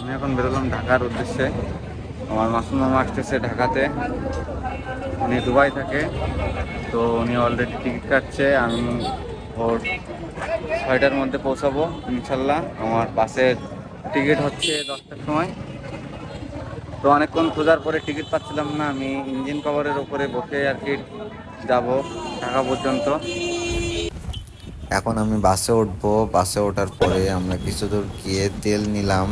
আমি এখন বেরোলাম ঢাকার উদ্দেশ্যে। আমার মাসুম মামা আসতেছে ঢাকাতে। উনি দুবাই থাকে। তো উনি অলরেডি টিকিট কাটছে। আমি ওর ছয়টার মধ্যে পৌঁছাবো, ইনশাল্লাহ। আমার বাসের টিকিট হচ্ছে দশটার সময়। তো অনেকক্ষণ খোঁজার পরে টিকিট পাচ্ছিলাম না। আমি ইঞ্জিন কভারের ওপরে বসে আর কি যাব ঢাকা পর্যন্ত। এখন আমি বাসে উঠবো। বাসে ওঠার পরে আমরা কিছু দূর গিয়ে তেল নিলাম।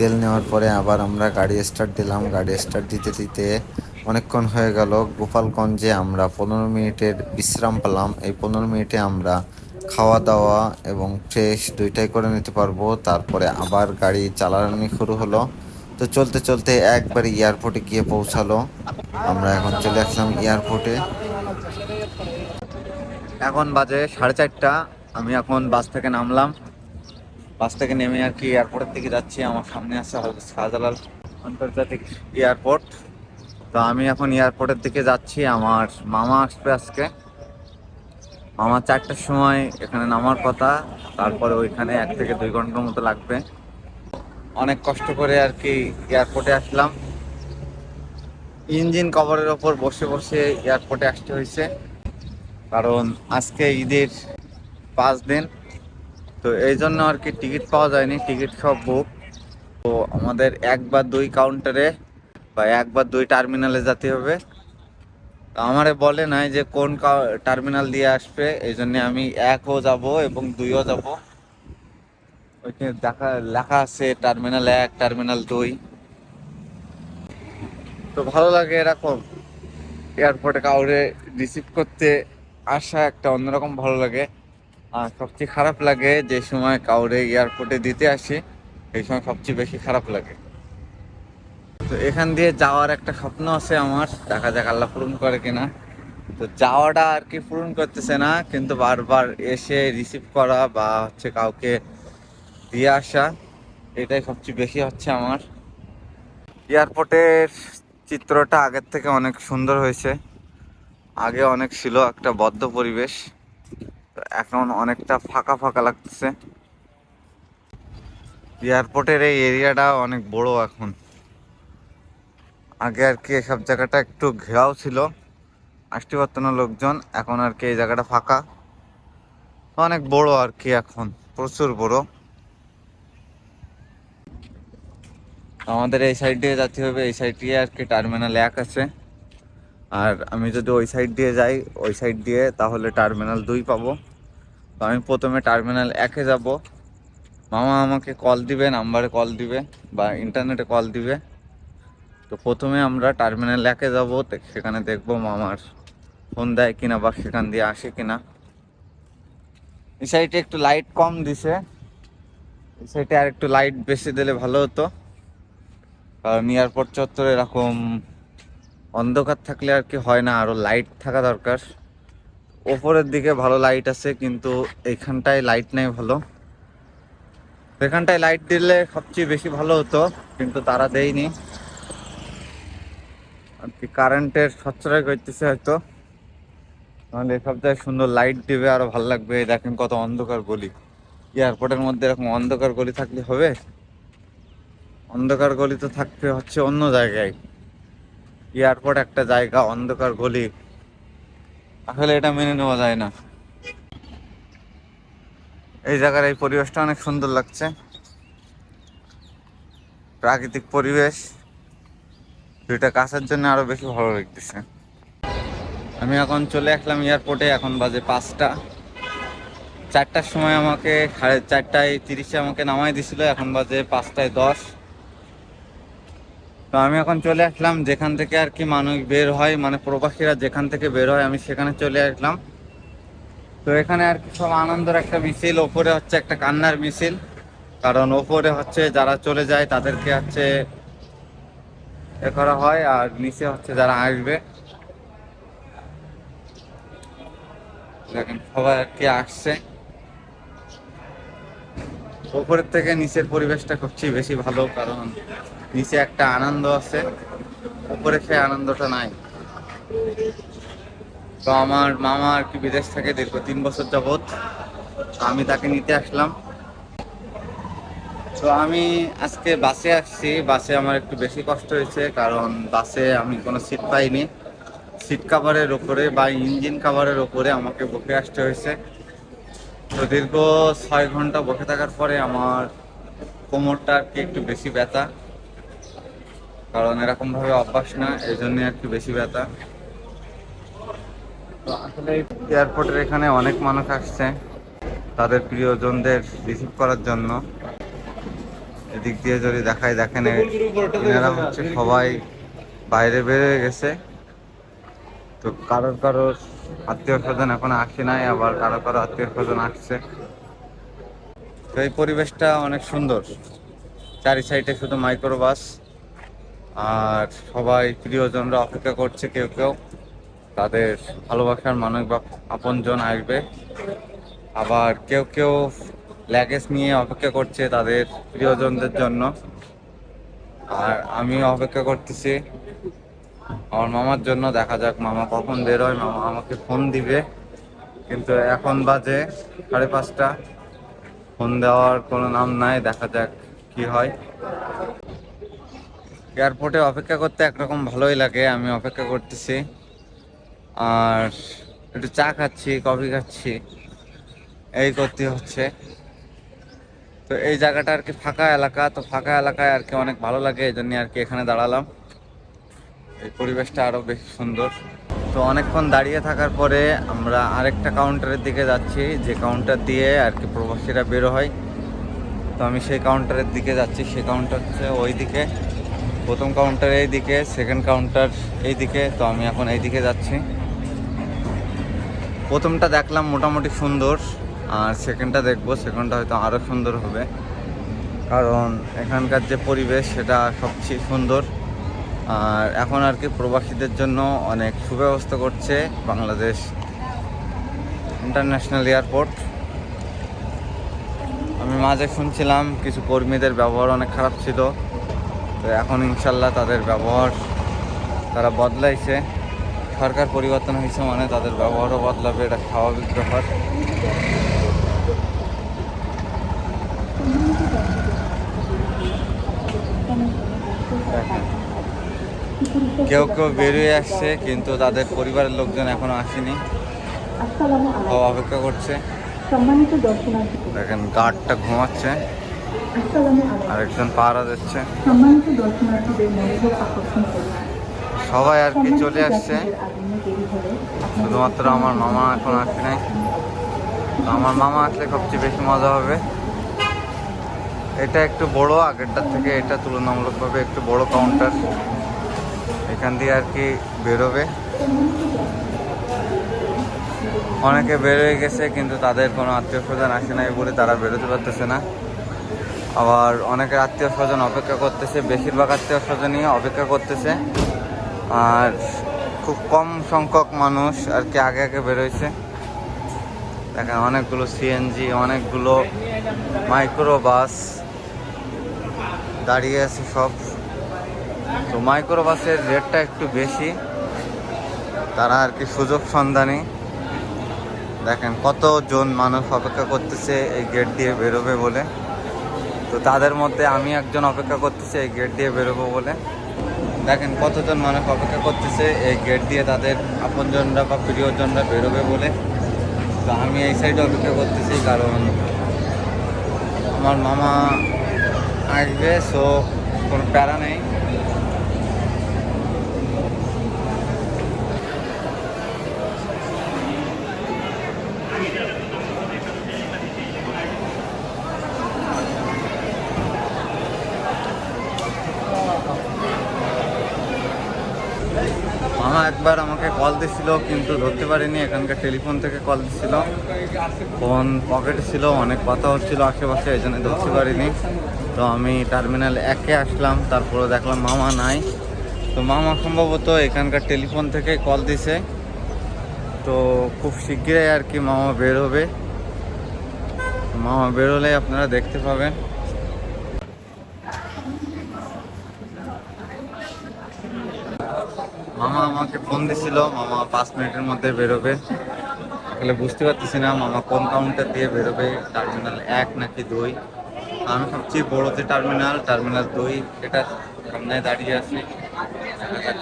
তেল নেওয়ার পরে আবার আমরা গাড়ি স্টার্ট দিলাম। গাড়ি স্টার্ট দিতে দিতে অনেকক্ষণ হয়ে গেল। গোপালগঞ্জে আমরা পনেরো মিনিটের বিশ্রাম পেলাম। এই পনেরো মিনিটে আমরা খাওয়া দাওয়া এবং ফ্রেশ দুইটাই করে নিতে পারব। তারপরে আবার গাড়ি চালানি শুরু হলো। তো চলতে চলতে একবার এয়ারপোর্টে গিয়ে পৌঁছালো। আমরা এখন চলে আসলাম এয়ারপোর্টে এখন বাজে সাড়ে চারটা। আমি এখন বাস থেকে নামলাম। বাস থেকে নেমে আর কি এয়ারপোর্টের দিকে যাচ্ছি। আমার সামনে আছে শাহজালাল আন্তর্জাতিক এয়ারপোর্ট তো আমি এখন এয়ারপোর্টের দিকে যাচ্ছি আমার মামা আসবে আজকে। মামা চারটার সময় এখানে নামার কথা, তারপরে ওইখানে এক থেকে দুই ঘণ্টার মতো লাগবে। অনেক কষ্ট করে আর কি এয়ারপোর্টে আসলাম। ইঞ্জিন কভারের ওপর বসে বসে এয়ারপোর্টে আসতে হয়েছে। কারণ আজকে ঈদের পাঁচ দিন। তো এই জন্য আর কি টিকিট পাওয়া যায়নি, টিকিট সব বুক তো আমাদের এক বা দুই কাউন্টারে বা এক বা দুই টার্মিনালে যেতে হবে। তো আমারে বলে নাই যে কোন টার্মিনাল দিয়ে আসবে, এই জন্য আমি একও যাব এবং দুইও যাব। ওইখানে দেখা, লেখা আছে টার্মিনাল এক টার্মিনাল দুই। তো ভালো লাগে এরকম। এয়ারপোর্টে কাউরে রিসিভ করতে আসা একটা অন্যরকম ভালো লাগে। আর সবচেয়ে খারাপ লাগে যে সময় কাউরে এয়ারপোর্টে দিতে আসি এই সময় সবচেয়ে বেশি খারাপ লাগে। তো এখান দিয়ে যাওয়ার একটা স্বপ্ন আছে আমার, দেখা যাক আল্লাহ পূরণ করে কিনা। তো যাওয়াটা আর কি পূরণ করতেছে না, কিন্তু বারবার এসে রিসিভ করা বা হচ্ছে কাউকে দিয়ে আসা, এটাই সবচেয়ে বেশি হচ্ছে আমার। এয়ারপোর্টের চিত্রটা আগের থেকে অনেক সুন্দর হয়েছে। আগে অনেক ছিল একটা বদ্ধ পরিবেশ। এখন অনেকটা ফাঁকা ফাঁকা লাগতেছে। এয়ারপোর্টের এই এরিয়াটা অনেক বড় এখন। আগে আর কি এসব জায়গাটা একটু ঘেরাও ছিল। আসতে পারতো না লোকজন, এখন আর কি এই জায়গাটা ফাঁকা। অনেক বড় আর কি এখন, প্রচুর বড়। আমাদের এই সাইড দিয়ে যেতে হবে, এই সাইড দিয়ে আর কি টার্মিনাল এক আছে। আর আমি যদি ওই সাইড দিয়ে যাই, ওই সাইড দিয়ে তাহলে টার্মিনাল দুই পাবো। তো আমি প্রথমে টার্মিনাল একে যাব। মামা আমাকে কল দিবে নাম্বারে কল দিবে বা ইন্টারনেটে কল দিবে। তো প্রথমে আমরা টার্মিনাল একে যাব সেখানে দেখব মামার ফোন দেয় কিনা বা সেখান দিয়ে আসে কিনা। এই সাইডে একটু লাইট কম দিছে। এই সাইডে আর একটু লাইট বেশি দিলে ভালো হতো। কারণ এয়ারপোর্ট চত্বরে এরকম অন্ধকার থাকলে আর কি হয় না, আরও লাইট থাকা দরকার। ওপরের দিকে ভালো লাইট আছে, কিন্তু এখানটায় লাইট নেই ভালো। এখানটায় লাইট দিলে সবচেয়ে বেশি ভালো হতো, কিন্তু তারা দেয়নি। আর কি কারেন্টের সচ্ছয় করতেছে হয়তো। নাহলে এসব জায়গায় সুন্দর লাইট দিবে, আরও ভালো লাগবে। দেখেন কত অন্ধকার গলি। এয়ারপোর্টের মধ্যে এরকম অন্ধকার গলি থাকলে হবে? অন্ধকার গলি তো থাকতে হচ্ছে অন্য জায়গায়। এয়ারপোর্ট একটা জায়গা, অন্ধকার গলি। আসলে এটা মেনে নেওয়া যায় না। এই জায়গার এই পরিবেশটা অনেক সুন্দর লাগছে। প্রাকৃতিক পরিবেশ, দুইটা কাছের জন্য আরও বেশি ভালো লাগতেছে। আমি এখন চলে আসলাম এয়ারপোর্টে, এখন বাজে পাঁচটা। চারটার সময় আমাকে সাড়ে চারটায় তিরিশে আমাকে নামাই দিছিল, এখন বাজে পাঁচটায় দশ। তো আমি এখন চলে আসলাম, যেখান থেকে আর কি মানুষ বের হয় মানে প্রবাসীরা যেখান থেকে বের হয়, আমি সেখানে চলে আসলাম। তো এখানে আর কি সব আনন্দের একটা মিছিল, ওপরে হচ্ছে একটা কান্নার মিছিল। কারণ ওপরে হচ্ছে যারা চলে যায়, তাদেরকে হচ্ছে এ করা হয়, আর নিচে হচ্ছে যারা আসবে। দেখেন, সবাই আর কি আসছে। ওপরের থেকে নিচের পরিবেশটা সবচেয়ে বেশি ভালো, কারণ নিচে একটা আনন্দ আছে। উপরে সেই আনন্দটা নাই। তো আমার মামা আর কি বিদেশ থেকে দীর্ঘ তিন বছর যাবৎ আমি তাকে নিতে আসলাম। তো আমি আজকে বাসে আসছি। বাসে আমার একটু বেশি কষ্ট হয়েছে, কারণ বাসে আমি কোনো সিট পাইনি। সিট কাভারের ওপরে বা ইঞ্জিন কাভারের ওপরে আমাকে বসে আসতে হয়েছে। তো দীর্ঘ ছয় ঘণ্টা বসে থাকার পরে আমার কোমরটা আর কি একটু বেশি ব্যথা। কারণ এরকম ভাবে অভ্যাস না এই জন্য আর বেশি ব্যথা। তো আসলে এয়ারপোর্টের এখানে অনেক মানুষ আসছে তাদের প্রিয়জনদের রিসিভ করার জন্য। এদিক দিয়ে যদি দেখায়, দেখেন এনারা হচ্ছে সবাই বাইরে বেরিয়ে গেছে। তো কারোর কারোর আত্মীয় স্বজন এখন আসে নাই, আবার কারও কারও আত্মীয় স্বজন আসছে। তো এই পরিবেশটা অনেক সুন্দর। চারি সাইডে শুধু মাইক্রো বাস আর সবাই প্রিয়জনরা অপেক্ষা করছে কেউ কেউ। তাদের ভালোবাসার মানুষ বা আপনজন আসবে। আবার কেউ কেউ ল্যাগেজ নিয়ে অপেক্ষা করছে তাদের প্রিয়জনদের জন্য। আর আমিও অপেক্ষা করতেছি। আমার মামার জন্য, দেখা যাক মামা কখন বেরোয়। মামা আমাকে ফোন দিবে। কিন্তু এখন বাজে সাড়ে পাঁচটা। ফোন দেওয়ার কোনো নাম নাই, দেখা যাক কি হয়। এয়ারপোর্টে অপেক্ষা করতে একরকম ভালোই লাগে, আমি অপেক্ষা করতেছি। আর একটু চা খাচ্ছি, কফি খাচ্ছি। এই করতে হচ্ছে। তো এই জায়গাটা আর কি ফাঁকা এলাকা, তো ফাঁকা এলাকায় আর কি অনেক ভালো লাগে, এই জন্য আর কি এখানে দাঁড়ালাম। এই পরিবেশটা আরও বেশি সুন্দর। তো অনেকক্ষণ দাঁড়িয়ে থাকার পরে আমরা আরেকটা কাউন্টারের দিকে যাচ্ছি। যে কাউন্টার দিয়ে আর কি প্রবাসীরা বেরো হয়। তো আমি সেই কাউন্টারের দিকে যাচ্ছি। সেই কাউন্টার হচ্ছে ওই দিকে প্রথম কাউন্টার এই দিকে সেকেন্ড কাউন্টার এই দিকে। তো আমি এখন এই দিকে যাচ্ছি। প্রথমটা দেখলাম মোটামুটি সুন্দর, আর সেকেন্ডটা দেখব। সেকেন্ডটা হয়তো আরও সুন্দর হবে। কারণ এখানকার যে পরিবেশ, সেটা সবচেয়ে সুন্দর। আর এখন আর কি প্রবাসীদের জন্য অনেক সুব্যবস্থা করছে বাংলাদেশ ইন্টারন্যাশনাল এয়ারপোর্ট। আমি মাঝে শুনছিলাম কিছু কর্মীদের ব্যবহার অনেক খারাপ ছিল। তো এখন ইনশাল্লাহ তাদের ব্যবহার তারা বদলাইছে। সরকার পরিবর্তন হয়েছে মানে তাদের ব্যবহারও বদলাবে, এটা স্বাভাবিক ব্যাপার দেখেন। কেউ কেউ বেরিয়ে আসছে, কিন্তু তাদের পরিবারের লোকজন এখনও আসেনি। অপেক্ষা করছে। দেখেন, গার্ডটা ঘুমাচ্ছে। আরেকজন পাহারা দিচ্ছে। সবাই আর কি চলে আসছে। শুধুমাত্র আমার মামা এখন আসে নাই। আমার মামা আসলে সবচেয়ে বেশি মজা হবে। এটা একটু বড়, আগেরটার থেকে এটা তুলনামূলকভাবে একটু বড় কাউন্টার এখান দিয়ে আর কি বেরোবে। অনেকে বেরোয় গেছে, কিন্তু তাদের কোনো আত্মীয় স্বজন আসে নাই বলে তারা বেরোতে পারতেছে না। আবার অনেকে আত্মীয় স্বজন অপেক্ষা করতেছে, বেশিরভাগ আত্মীয় স্বজনই অপেক্ষা করতেছে। আর খুব কম সংখ্যক মানুষ আর কি আগে আগে বেরোয়ছে দেখেন অনেকগুলো সিএনজি অনেকগুলো মাইক্রো বাস দাঁড়িয়ে আছে সব। তো মাইক্রো বাসের রেটটা একটু বেশি। তারা আর কি সুযোগ সন্ধানী। দেখেন কতজন মানুষ অপেক্ষা করতেছে এই গেট দিয়ে বেরোবে বলে। তো তাদের মধ্যে আমি একজন অপেক্ষা করতেছি এই গেট দিয়ে বেরোবো বলে। দেখেন কতজন মানুষ অপেক্ষা করতেছে এই গেট দিয়ে তাদের আপনজনরা বা প্রিয়জনরা বেরোবে বলে। তো আমি এই সাইডে অপেক্ষা করতেছি কারণ আমার মামা আসবে সো কোনো প্যারা নেই মামা একবার আমাকে কল দিছিল, কিন্তু ধরতে পারিনি। এখানকার টেলিফোন থেকে কল দিছিল। ফোন পকেটে ছিল, অনেক কথা হচ্ছিল আশেপাশে, এই জন্য ধরতে পারিনি। তো আমি টার্মিনাল একে আসলাম, তারপরে দেখলাম মামা নাই। তো মামা সম্ভবত এখানকার টেলিফোন থেকে কল দিছে। তো খুব শীঘ্রই আর কি মামা বের হবে। মামা বেরোলে আপনারা দেখতে পাবেন। মামা আমাকে ফোন দিছিল, মামা পাঁচ মিনিটের মধ্যে বেরোবে। আসলে বুঝতে পারতেছি না, মামা কোন কাউন্টার দিয়ে বেরোবে টার্মিনাল এক নাকি দুই? আমি ভাবছি বড় যে টার্মিনাল টার্মিনাল দুই, এটা সামনে দাঁড়িয়ে আছে।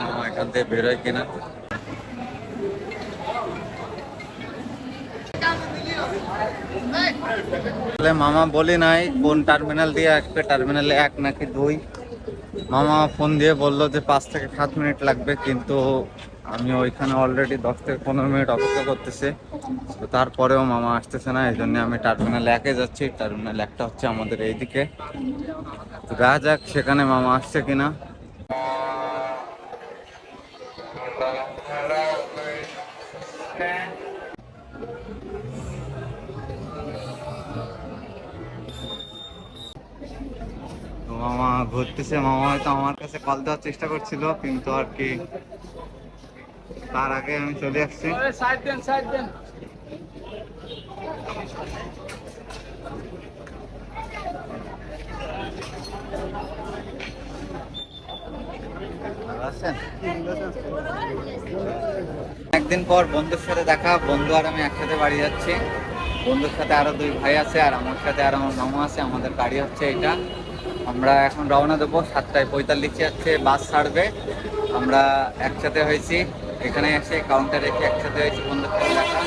মামা এখান থেকে বেরোয় কিনা। মামা বলি নাই, কোন টার্মিনাল দিয়ে আসবে টার্মিনালে এক নাকি দুই? মামা ফোন দিয়ে বলল যে পাঁচ থেকে সাত মিনিট লাগবে, কিন্তু আমি ওইখানে অলরেডি দশ থেকে পনেরো মিনিট অপেক্ষা করতেছি। তো তারপরেও মামা আসতেছে না এই জন্য আমি টার্মিনাল একে যাচ্ছি। টার্মিনাল একটা হচ্ছে আমাদের এইদিকে। তো দেখা যাক সেখানে মামা আসছে কিনা। মামা ঘুরতেছে মামা হয়তো আমার কাছে কল দেওয়ার চেষ্টা করছিল কিন্তু আর কি। তার আগে আমি চলে আসছি। একদিন পর বন্ধুর সাথে দেখা বন্ধু আর আমি একসাথে বাড়ি যাচ্ছি। বন্ধুর সাথে আরও দুই ভাই আছে আর আমার সাথে আর আমার মামা আছে আমাদের গাড়ি হচ্ছে এটা। আমরা এখন রওনা দেবো সাতটায়। পঁয়তাল্লিশে যাচ্ছে, বাস ছাড়বে। আমরা একসাথে হয়েছি। এখানে এসে কাউন্টারে একসাথে হয়েছি বন্ধুত্ব দেখা